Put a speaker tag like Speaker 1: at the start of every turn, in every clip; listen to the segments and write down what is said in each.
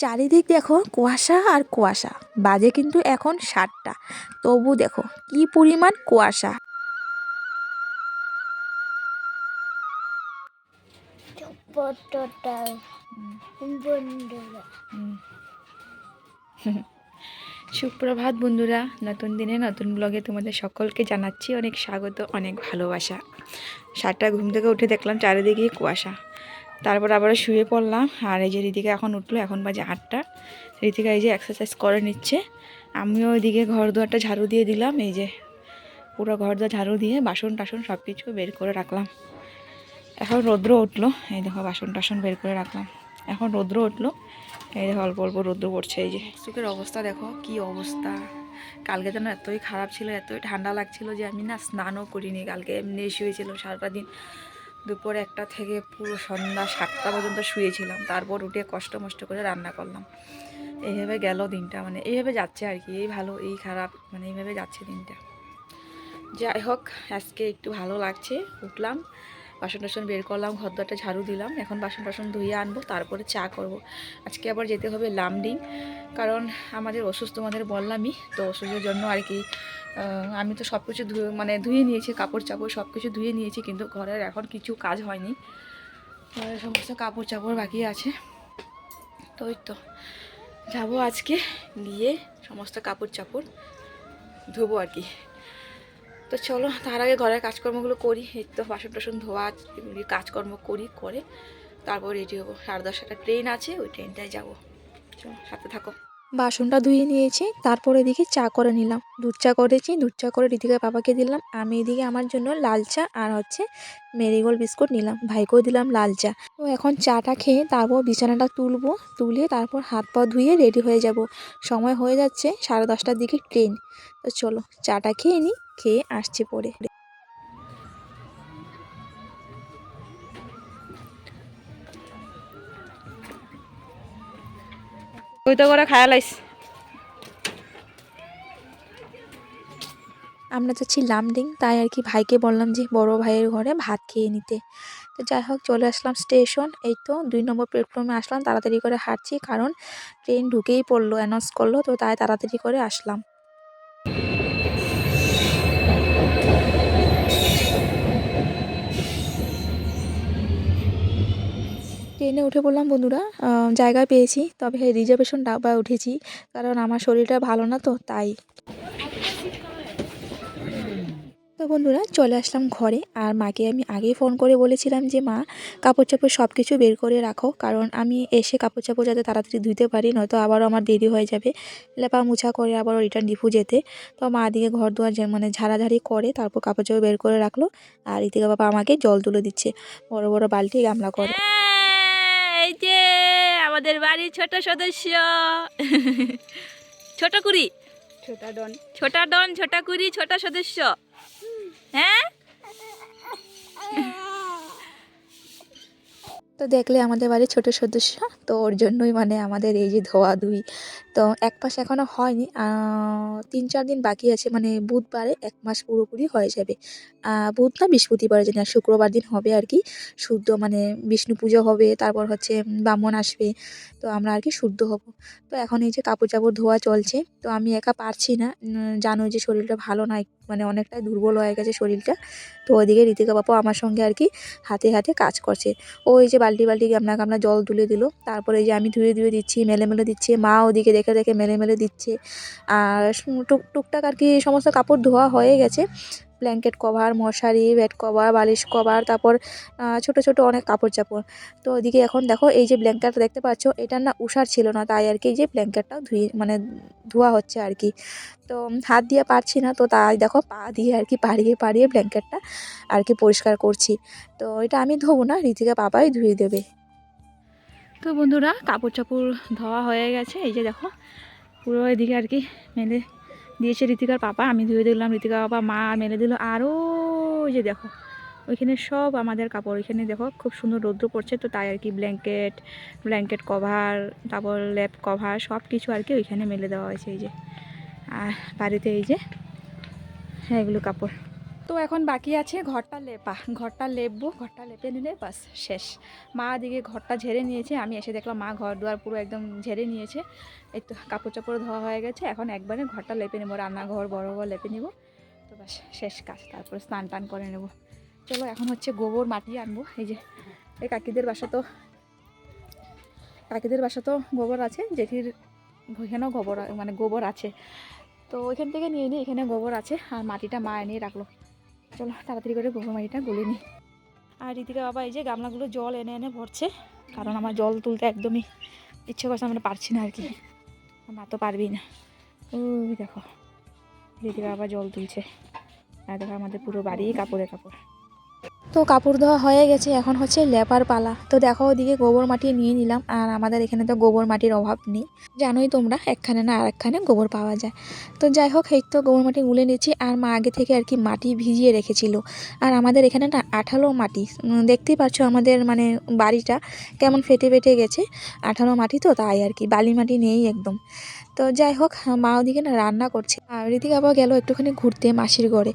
Speaker 1: চারিদিক দেখো কুয়াশা আর কুয়াশা। বাজে কিন্তু এখন সাতটা। তবু দেখো কি পরিমাণ কুয়াশা। সুপ্রভাত বন্ধুরা নতুন দিনে নতুন ব্লগে তোমাদের সকলকে জানাচ্ছি অনেক স্বাগত অনেক ভালোবাসা। সাতটা ঘুম থেকে উঠে দেখলাম চারিদিকে কুয়াশা। তারপর আবার শুয়ে পড়লাম, আর এই যে রিতিকা এখন উঠল, এখন বাজে আটটা। রিতিকা এই যে এক্সারসাইজ করে নিচ্ছে। আমিও ওইদিকে ঘর দুয়ারটা ঝাড়ু দিয়ে দিলাম, এই যে পুরো ঘর দুয়ার ঝাড়ু দিয়ে বাসন টাসন সব কিছু বের করে রাখলাম। এখন রৌদ্র উঠল, এই দেখো বাসন টাসন বের করে রাখলাম। এখন রৌদ্র উঠল, এই দেখো অল্প অল্প রৌদ্র পড়ছে, এই যে। চোখের অবস্থা দেখো, কি অবস্থা। কালকে যেন এতই খারাপ ছিল, এতই ঠান্ডা লাগছিল যে আমি না স্নানও করিনি, কালকে এমনি শুয়েছিল সারাটা দিন। দুপুর একটা থেকে পুরো সন্ধ্যা সাতটা পর্যন্ত শুয়েছিলাম। তারপর উঠে কষ্ট মষ্ট করে রান্না করলাম। এইভাবে গেল দিনটা। মানে এইভাবে যাচ্ছে আর কি। এই ভালো, এই খারাপ মানে এইভাবে যাচ্ছে দিনটা। যাই হোক, আজকে একটু ভালো লাগছে। উঠলাম, বাসন টাসন বের করলাম ঘরদারটা ঝাড়ু দিলাম। এখন বাসন টাসন ধুয়ে আনব, তারপরে চা করব। আজকে আবার যেতে হবে লামডিং। কারণ আমাদের অসুস্থ আমাদের বললামই, তো অসুস্থের জন্য আর কি আমি তো সব কিছু ধুয়ে মানে ধুয়ে নিয়েছি কাপড় চাপড় সব কিছু ধুয়ে নিয়েছি, কিন্তু ঘরের এখন কিছু কাজ হয়নি। সমস্ত কাপড় চাপড় বাকি আছে। তো ওই তো। যাব আজকে, গিয়ে সমস্ত কাপড় চাপড় ধোবো আর কি। তো চলো, তার আগে ঘরের কাজকর্মগুলো করি। এই তো বাসন টাসন ধোয়া কাজকর্ম করি, করে তারপর রেডি হব। সাড়ে দশটা ট্রেন আছে, ওই ট্রেনটায় যাব। চলো, সাথে থাকো। বাসনটা ধুয়ে নিয়েছি, তারপরে এদিকে চা করে নিলাম। দুধ চা করেছি, দুধ চা করে রিতিকা বাবাকে দিলাম। আমি এদিকে আমার জন্য লাল চা আর হচ্ছে মেরিগোল্ড বিস্কুট নিলাম। ভাইকেও দিলাম লাল চা। তো এখন চাটা খেয়ে তারপর বিছানাটা তুলবো, তুলে তারপর হাত পা ধুয়ে রেডি হয়ে যাব। সময় হয়ে যাচ্ছে সাড়ে দশটার দিকে ট্রেন। তো চলো, চাটা খেয়ে নিই, খেয়ে আসছি পরে। ওই তো করে খায়া লাইস আমরা যাচ্ছি লামডিং, তাই আর কি ভাইকে বললাম যে বড় ভাইয়ের ঘরে ভাত খেয়ে নিতে। তো যাই হোক, চলে আসলাম স্টেশন। এই তো দুই নম্বর প্ল্যাটফর্মে আসলাম, তাড়াতাড়ি করে হাঁটছি, কারণ ট্রেন ঢুকেই পড়ল অ্যানাউন্স করল, তো তাই তাড়াতাড়ি করে আসলাম। ট্রেনে উঠে পড়লাম বন্ধুরা জায়গা পেয়েছি, তবে রিজার্ভেশন ডাব্বায় উঠেছি, কারণ আমার শরীরটা ভালো না তো, তাই। তো বন্ধুরা, চলে আসলাম ঘরে, আর মাকে আমি আগেই ফোন করে বলেছিলাম যে, মা কাপড় চাপড় সব কিছু বের করে রাখো, কারণ আমি এসে কাপড় চাপড় যাতে তাড়াতাড়ি ধুতে পারি, নয়তো আবারও আমার দেরি হয়ে যাবে। লেপা মুছা করে আবারও রিটার্ন ডিপু যেতে, তো মা দিকে ঘর দুয়ার মানে ঝাড়াঝাড়ি করে, তারপর কাপড় চাপড় বের করে রাখল, আর ইতিকা বাবা আমাকে জল তুলে দিচ্ছে, বড় বড় বালতি গামলা করে।
Speaker 2: আমাদের বাড়ির ছোট সদস্য। ছোট কুড়ি।
Speaker 3: ছোটা ডন।
Speaker 2: ছোটা ডন ছোটা কুড়ি ছোট সদস্য। হ্যাঁ?
Speaker 1: তো দেখলে আমাদের বাড়ির ছোট সদস্য তো ওর জন্যই মানে আমাদের এই যে ধোয়া ধুই তো এক মাস এখনও হয়নি। তিন চার দিন বাকি আছে। মানে বুধবারে এক মাস পুরোপুরি হয়ে যাবে। বুধ না বৃহস্পতিবার জানি না, শুক্রবার দিন হবে আর কি। শুদ্ধ মানে বিষ্ণু পুজো হবে, তারপর হচ্ছে ব্রাহ্মণ আসবে। তো আমরা আর কি শুদ্ধ হব। তো এখন এই যে কাপড় চাপড় ধোয়া চলছে, তো আমি একা পারছি না। জানো যে শরীরটা ভালো নয় মানে অনেকটাই দুর্বল হয়ে গেছে শরীরটা। তো ওইদিকে ঋতিকা বাপু আমার সঙ্গে আর কি হাতে হাতে কাজ করছে। ও এই যে বালতি বালতি গামলা গামলা জল তুলে দিল। তারপরে যে আমি ধুয়ে ধুয়ে দিচ্ছি, মেলে মেলে দিচ্ছে, মা ওদিকে দেখে দেখে মেলে মেলে দিচ্ছে। আর টুক, টুকটাক আর কি সমস্ত কাপড় ধোয়া হয়ে গেছে। ব্ল্যাঙ্কেট কভার, মশারি, বেড কভার, বালিশ কভার, তারপর ছোট ছোট অনেক কাপড় চাপড়। তো ওইদিকে এখন দেখো এই যে ব্ল্যাঙ্কেটটা দেখতে পাচ্ছ, এটা না উষার ছিল না, তাই আর কি যে ব্ল্যাঙ্কেটটা ধুয়ে মানে ধোয়া হচ্ছে আর কি। তো হাত দিয়ে পারছি না, তো তাই দেখো পা দিয়ে আর কি পাড়িয়ে পাড়িয়ে ব্ল্যাঙ্কেটটা আর কি পরিষ্কার করছি। তো এটা আমি ধোবো না, ঋতিকা বাবাই ধুয়ে দেবে। তো বন্ধুরা, কাপড় চাপড় ধোয়া হয়ে গেছে। এই যে দেখো, পুরো এদিকে আর কি মেলে দিয়েছে ঋতিকার পাপা। আমি ধুয়ে দিলাম ঋতিকা বাবা মা মেলে দিল। আরও যে দেখো, ওইখানে সব আমাদের কাপড়। ওইখানে দেখো, খুব সুন্দর রৌদ্র পড়ছে, তো তাই আর কি ব্ল্যাঙ্কেট ব্ল্যাঙ্কেট কভার তারপর ল্যাপ কভার সব কিছু আর কি ওইখানে মেলে দেওয়া হয়েছে। এই যে, আর বাড়িতে এই যে হ্যাঁ এগুলো কাপড়। তো এখন বাকি আছে ঘরটা লেপা, ঘরটা লেপবো, ঘরটা লেপে নিলে বাস শেষ। মা দিকে ঘরটা ঝেড়ে নিয়েছে, আমি এসে দেখলাম মা ঘর দুয়ার পুরো একদম ঝেড়ে নিয়েছে। এই তো কাপড় চাপড় ধোয়া হয়ে গেছে, এখন একবারে ঘরটা লেপে নেব, রান্নাঘর বড় ঘর লেপে নেব। তো বাস শেষ কাজ, তারপরে স্নান টান করে নেব। চলো এখন হচ্ছে গোবর, মাটি আনব, এই যে, এই কাকিদের বাসা তো, কাকিদের বাসা তো গোবর আছে, জেঠির ওইখানেও গোবর মানে গোবর আছে। তো ওইখান থেকে নিয়ে নিই এখানে গোবর আছে, আর মাটিটা মা এনে রাখল। চলো, তাড়াতাড়ি করে গোবর মাটিটা গুলে নিই আর এদিকে বাবা, এই যে গামলাগুলো জল এনে এনে ভরছে, কারণ আমার জল তুলতে একদমই ইচ্ছে করছে, আমরা পারছি না আর কি। মা তো পারবি না। ওই দেখো দিদিকে বাবা জল তুলছে, আর দেখো আমাদের পুরো বাড়ি কাপড়ে কাপড়। তো কাপড় ধোয়া হয়ে গেছে, এখন হচ্ছে লেপার পালা। তো দেখো ওদিকে গোবর মাটি নিয়ে নিলাম, আর আমাদের এখানে তো গোবর মাটির অভাব নেই। জানোই তোমরা, একখানে না আর একখানে গোবর পাওয়া যায়। তো যাই হোক, এই তো গোবর মাটি গুলে নিচ্ছি আর মা আগে থেকে আর কি মাটি ভিজিয়ে রেখেছিল। আর আমাদের এখানে না আঠালো মাটি দেখতেই পাচ্ছ আমাদের মানে বাড়িটা কেমন ফেটে ফেটে গেছে। আঠালো মাটি তো তাই আর কি, বালি মাটি নেই একদম। তো যাই হোক মা ওদিকে না রান্না করছে। আর এদিকে আবার গেল একটুখানি ঘুরতে মাসির ঘরে।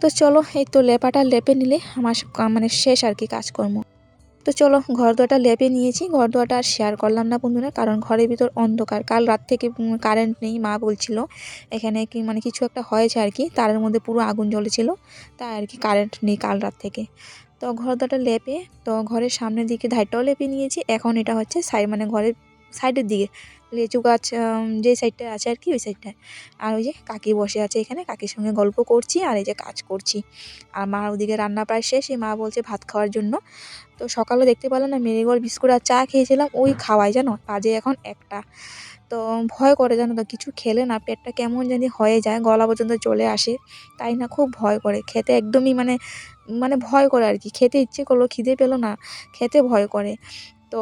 Speaker 1: তো চলো, এই তো লেপাটা লেপে নিলে আমার মানে শেষ আর কি কাজকর্ম। তো চলো ঘর দোয়াটা লেপে নিয়েছি। ঘর দোয়াটা আর শেয়ার করলাম না বন্ধুরা, কারণ ঘরের ভিতর অন্ধকার। কাল রাত থেকে কারেন্ট নেই, মা বলছিল। এখানে কি মানে কিছু একটা হয়েছে আর কি, তারের মধ্যে পুরো আগুন জ্বলেছিল। তাই আর কি কারেন্ট নেই কাল রাত থেকে। তো ঘর দোয়াটা লেপে, তো ঘরের সামনের দিকে ধারটাও লেপে নিয়েছি। এখন এটা হচ্ছে সাইড মানে ঘরের সাইডের দিকে। লিচু গাছ যে সাইডটা আছে আর কি, ওই সাইডটায় আর ওই যে কাকি বসে আছে এখানে, কাকির সঙ্গে গল্প করছি আর এই যে কাজ করছি। আর মা ওদিকে রান্না প্রায় শেষ মা বলছে ভাত খাওয়ার জন্য। তো সকালে দেখতে পেলাম না মেরিগোল বিস্কুট আর চা খেয়েছিলাম, ওই খাওয়াই জানো বাজে এখন একটা। তো ভয় করে জানো তো কিছু খেলে না, পেটটা কেমন জানি হয়ে যায়, গলা পর্যন্ত চলে আসে। তাই না খুব ভয় করে, খেতে একদমই মানে মানে ভয় করে আর কি, খেতে ইচ্ছে করল খিদে পেল না, খেতে ভয় করে। তো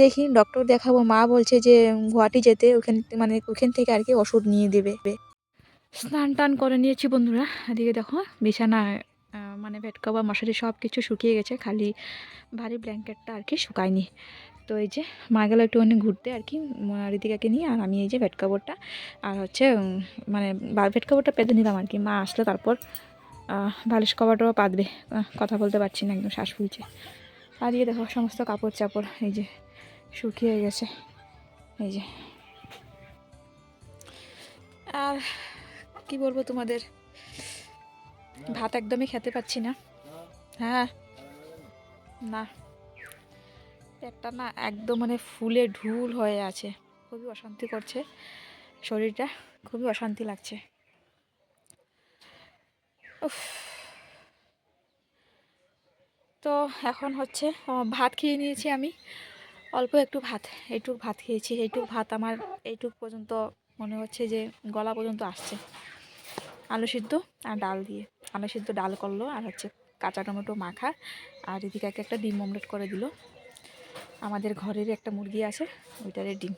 Speaker 1: দেখি ডক্টর দেখাবো। মা বলছে যে গুয়াহাটি যেতে ওখান মানে ওখান থেকে আর কি ওষুধ নিয়ে দেবে। স্নান টান করে নিয়েছি বন্ধুরা। এদিকে দেখো বিছানায় আহ, মানে বেড কভার মশারি সব কিছু শুকিয়ে গেছে। খালি ভারী ব্ল্যাঙ্কেটটা আর কি শুকায়নি। তো এই যে মা গেল একটুখানি ঘুরতে আর কি ঋতিকাকে নিয়ে আর আমি এই যে বেড কভারটা আর হচ্ছে মানে বেড কাপড়টা পেতে নিলাম আর কি। মা আসলে তারপর বালিশ কভারটাও পাতবে। কথা বলতে পারছি না একদম শ্বাস ফুলছে। আর এই দেখো, সমস্ত কাপড় চাপড় এই যে শুকিয়ে গেছে। এই যে। আর কি বলব তোমাদের? ভাত একদমই খেতে পাচ্ছি না। হ্যাঁ। না। পেটটা না একদম মানে ফুলে ঢুল হয়ে আছে। খুবই অশান্তি করছে শরীরটা। খুবই অশান্তি লাগছে। উফ। তো এখন হচ্ছে ভাত খেয়ে নিয়েছি আমি। অল্প একটু ভাত, এইটুক ভাত খেয়েছি। এইটুক ভাত আমার এইটুক পর্যন্ত মনে হচ্ছে যে গলা পর্যন্ত আসছে। আলু সিদ্ধ আর ডাল দিয়ে। আলু সিদ্ধ, ডাল করল আর হচ্ছে কাঁচা টমেটো মাখা। আর এদিকে একটা ডিম অমলেট করে দিল। আমাদের ঘরের একটা মুরগি আছে ওইটারে ডিম।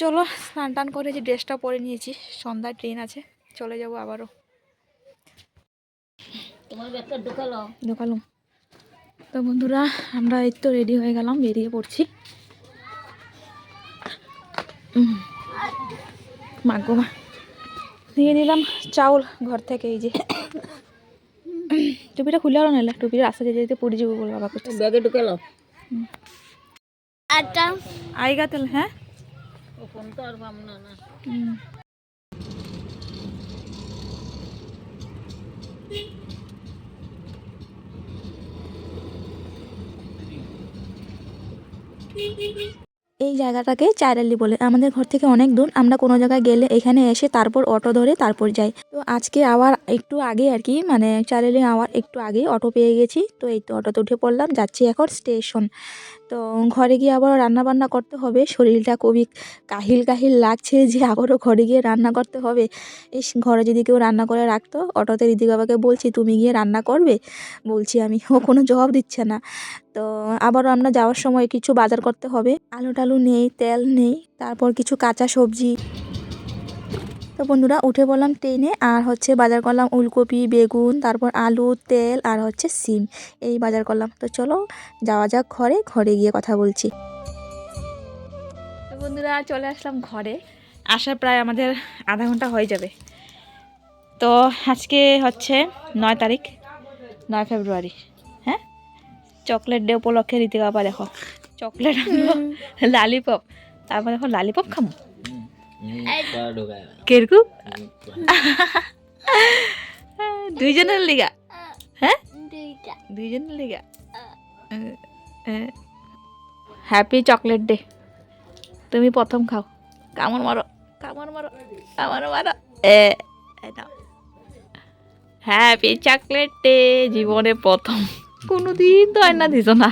Speaker 1: চলো, স্নান টান করে যে ড্রেসটা পরে নিয়েছি। সন্ধ্যায় ট্রেন আছে, চলে যাব আবারও।
Speaker 2: ঢুকালো?
Speaker 1: তো বন্ধুরা আমরা এই তো রেডি হয়ে গেলাম বেরিয়ে পড়ছি। উম, মা গো। নিয়ে নিলাম চাউল ঘর থেকে এই যে। টুপিটা খুলে আলো নাহলে টুপির রাস্তা যেতে যেতে পড়ে যাব বলে বাবা করতে
Speaker 2: ব্যাগে ঢুকালো?
Speaker 3: আটা।
Speaker 1: আইগা তেল হ্যাঁ?
Speaker 2: ও ফোন তো আর না।
Speaker 1: হুম। এই জায়গাটাকে চাইরালি বলে। আমাদের ঘর থেকে অনেক দূর, আমরা কোনো জায়গায় গেলে এখানে এসে তারপর অটো ধরে তারপর যাই। তো আজকে আবার একটু আগে আর কি মানে চাইরালি আওয়ার একটু আগে অটো পেয়ে গেছি। তো এই তো অটোতে উঠে পড়লাম, যাচ্ছি এখন স্টেশন। তো ঘরে গিয়ে আবার রান্না বান্না করতে হবে। শরীরটা খুবই কাহিল কাহিল লাগছে যে আবারও ঘরে গিয়ে রান্না করতে হবে। ইস, ঘরে যদি কেউ রান্না করে রাখতো, অটোতে রিদি বাবাকে বলছি, তুমি গিয়ে রান্না করবে? বলছি আমি, ও কোনো জবাব দিচ্ছে না। তো আবারও আমরা যাওয়ার সময় কিছু বাজার করতে হবে। আলু টালু নেই, তেল নেই, তারপর কিছু কাঁচা সবজি। তো বন্ধুরা, উঠে পড়লাম ট্রেনে, আর হচ্ছে বাজার করলাম উলকপি, বেগুন, তারপর আলু, তেল, আর হচ্ছে সিম। এই বাজার করলাম। তো চলো, যাওয়া যাক ঘরে ঘরে গিয়ে কথা বলছি। বন্ধুরা, চলে আসলাম ঘরে। আসা প্রায় আমাদের আধা ঘণ্টা হয়ে যাবে। তো আজকে হচ্ছে নয় তারিখ, নয় ফেব্রুয়ারি। চকলেট ডে উপলক্ষে রীতি বাবা দেখো। চকলেট আনলো লালিপপ। তারপর দেখো লালিপপ খাব কেরকু দুইজনের লিগা? হ্যাঁ? দুইজনের লিগা? Happy chocolate day. তুমি প্রথম খাও। কামড় মারো কামড় মারো কামড় মারো। এ হ্যাপি চকলেট ডে জীবনে প্রথম। কোনোদিন তো আয়না দিছ না।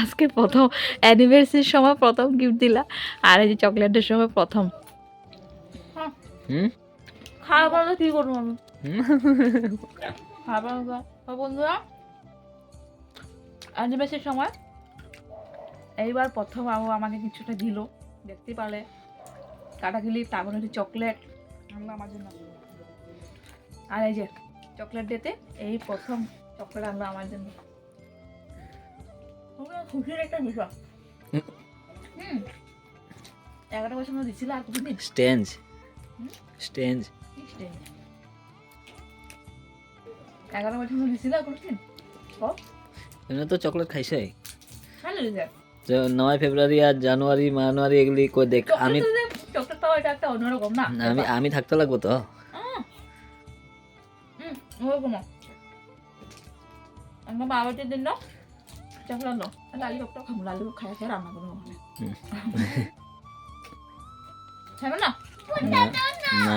Speaker 1: আজকে প্রথম অ্যানিভার্সারির সময় প্রথম গিফট দিলা আর এই যে চকলেটের সময় প্রথম।
Speaker 4: হুম?
Speaker 1: খাওয়া পারলে কি করব আমি? খাওয়া বন্ধুরা অ্যানিভার্সারির সময় এইবার প্রথম আবু আমাকে কিছুটা দিল। দেখতে পারলে কাটা ক্লিপ তারপর হচ্ছে চকলেট আনলো আমার জন্য আর এই যে চকলেট ডেতে এই প্রথম চকলেট আনলো আমার জন্য খুশির একটা বিষয়। হুম। এগারো বছর মধ্যে দিছিল আর কিছুদিন
Speaker 4: স্টেঞ্জ।
Speaker 1: হুম?
Speaker 4: স্টেঞ্জ।
Speaker 1: এগারো বছর মধ্যে দিছিল আর কোনোদিন
Speaker 4: এমনি তো চকলেট খাইছে। নয় ফেব্রুয়ারি আর জানুয়ারি এগুলি কই দেখ আমি
Speaker 1: চকলেট পাওয়া এটা একটা অন্যরকম না?
Speaker 4: আমি আমি থাকতে লাগবো তো।
Speaker 1: ওরকম আমরা বাবাটির জন্য চকলেট আনলো লালিপপটা খাব লালিপপ খাই খাই রান্না করব ওখানে খাবে না
Speaker 4: না না না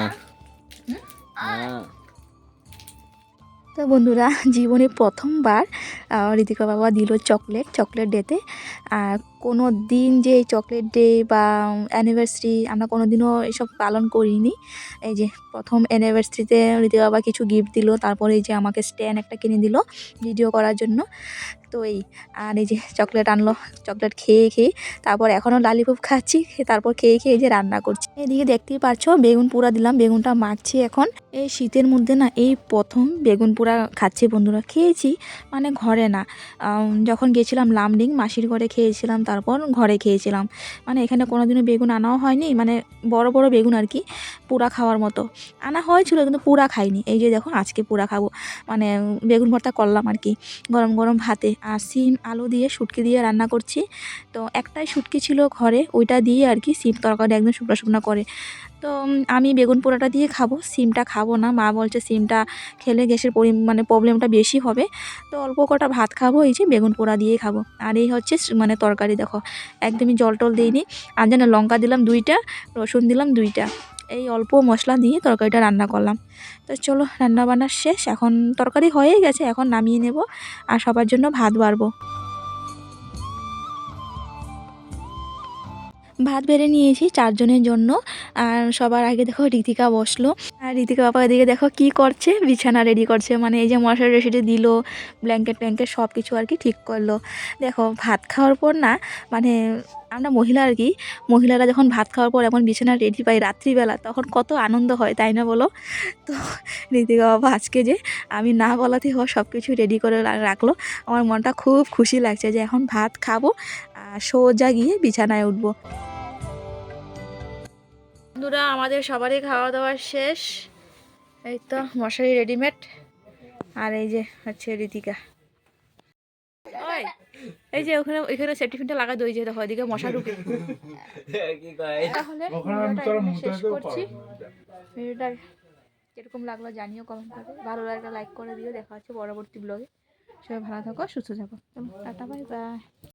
Speaker 1: তো বন্ধুরা জীবনে প্রথমবার ঋতিকা বাবা দিল চকলেট চকলেট ডেতে আর কোনো দিন যে এই চকলেট ডে বা অ্যানিভার্সারি আমরা কোনো দিনও এসব পালন করিনি। এই যে প্রথম অ্যানিভার্সারিতে ঋতিকা বাবা কিছু গিফট দিল, তারপরে যে আমাকে স্ট্যান্ড একটা কিনে দিল ভিডিও করার জন্য। তো এই, আর এই যে চকলেট আনলো, চকলেট খেয়ে খেয়ে, তারপর এখনও লালিপপ খাচ্ছি তারপর খেয়ে খেয়ে যে রান্না করছি। এদিকে দেখতেই পারছ, বেগুন পুরা দিলাম, বেগুনটা মাখছি এখন। এই শীতের মধ্যে না, এই প্রথম বেগুন পোড়া খাচ্ছি বন্ধুরা, খেয়েছি মানে ঘরে না। যখন গেছিলাম লামডিং, মাসির ঘরে খেয়েছিলাম তারপর ঘরে খেয়েছিলাম। মানে এখানে কোনোদিনও বেগুন আনাও হয়নি মানে বড় বড় বেগুন আর কি পোড়া খাওয়ার মতো। আনা হয়েছিল কিন্তু পোড়া খাইনি। এই যে দেখো আজকে পোড়া খাব। মানে বেগুন ভর্তা করলাম আর কি, গরম গরম ভাতে। আর সিম আলু দিয়ে শুটকি দিয়ে রান্না করছি। তো একটাই শুটকি ছিল ঘরে, ওইটা দিয়ে আর কি সিম তরকারি একদম শুকনো শুকনো করে। তো আমি বেগুন পোড়াটা দিয়ে খাব, সিমটা খাব না। মা বলছে সিমটা খেলে গ্যাসের পরি মানে প্রবলেমটা বেশি হবে। তো অল্প কটা ভাত খাব, এই যে বেগুন পোড়া দিয়ে খাব। আর এই হচ্ছে মানে তরকারি দেখো, একদমই জল টল দিইনি। আর যেন লঙ্কা দিলাম দুইটা, রসুন দিলাম দুইটা। এই অল্প মশলা দিয়ে তরকারিটা রান্না করলাম। তো চলো রান্না বান্না শেষ। এখন তরকারি হয়েই গেছে, এখন নামিয়ে নেব। আর সবার জন্য ভাত বাড়বো। ভাত বেড়ে নিয়েছি চারজনের জন্য। আর সবার আগে দেখো রীতিকা বসল। আর রীতিকা বাবা এদিকে দেখো কি করছে? বিছানা রেডি করছে। মানে এই যে মশারি রেসিটি দিল ব্ল্যাঙ্কেট ট্যাঙ্কেট সব কিছু আর কি ঠিক করল। দেখো ভাত খাওয়ার পর না মানে আমরা মহিলা আর কি, মহিলারা যখন ভাত খাওয়ার পর এমন বিছানা রেডি পাই রাত্রিবেলা, তখন কত আনন্দ হয়, তাই না বলো? তো রীতিকা বাবা আজকে যে আমি না বলাতেই হওয়া সব কিছু রেডি করে রাখল। আমার মনটা খুব খুশি লাগছে যে এখন ভাত খাব। সোজা গিয়ে বিছানায় উঠবো। বন্ধুরা আমাদের সবারই খাওয়া দাওয়া শেষ। এই তো মশারি রেডিমেড আর এই যে হচ্ছে রীতিকা। ওই এই যে ওখানে ওইখানে সেফটি ফিনটা লাগা দই যে দেখো এদিকে মশা ঢুকে।
Speaker 4: কি কয়?
Speaker 1: তাহলে শেষ করছি। ভিডিওটা কীরকম লাগল জানিও কমেন্ট করে। ভালো লাগলে লাইক করে দিও। দেখা হচ্ছে পরবর্তী ব্লগে সবাই ভালো থাকো সুস্থ থাকো। Tata bye bye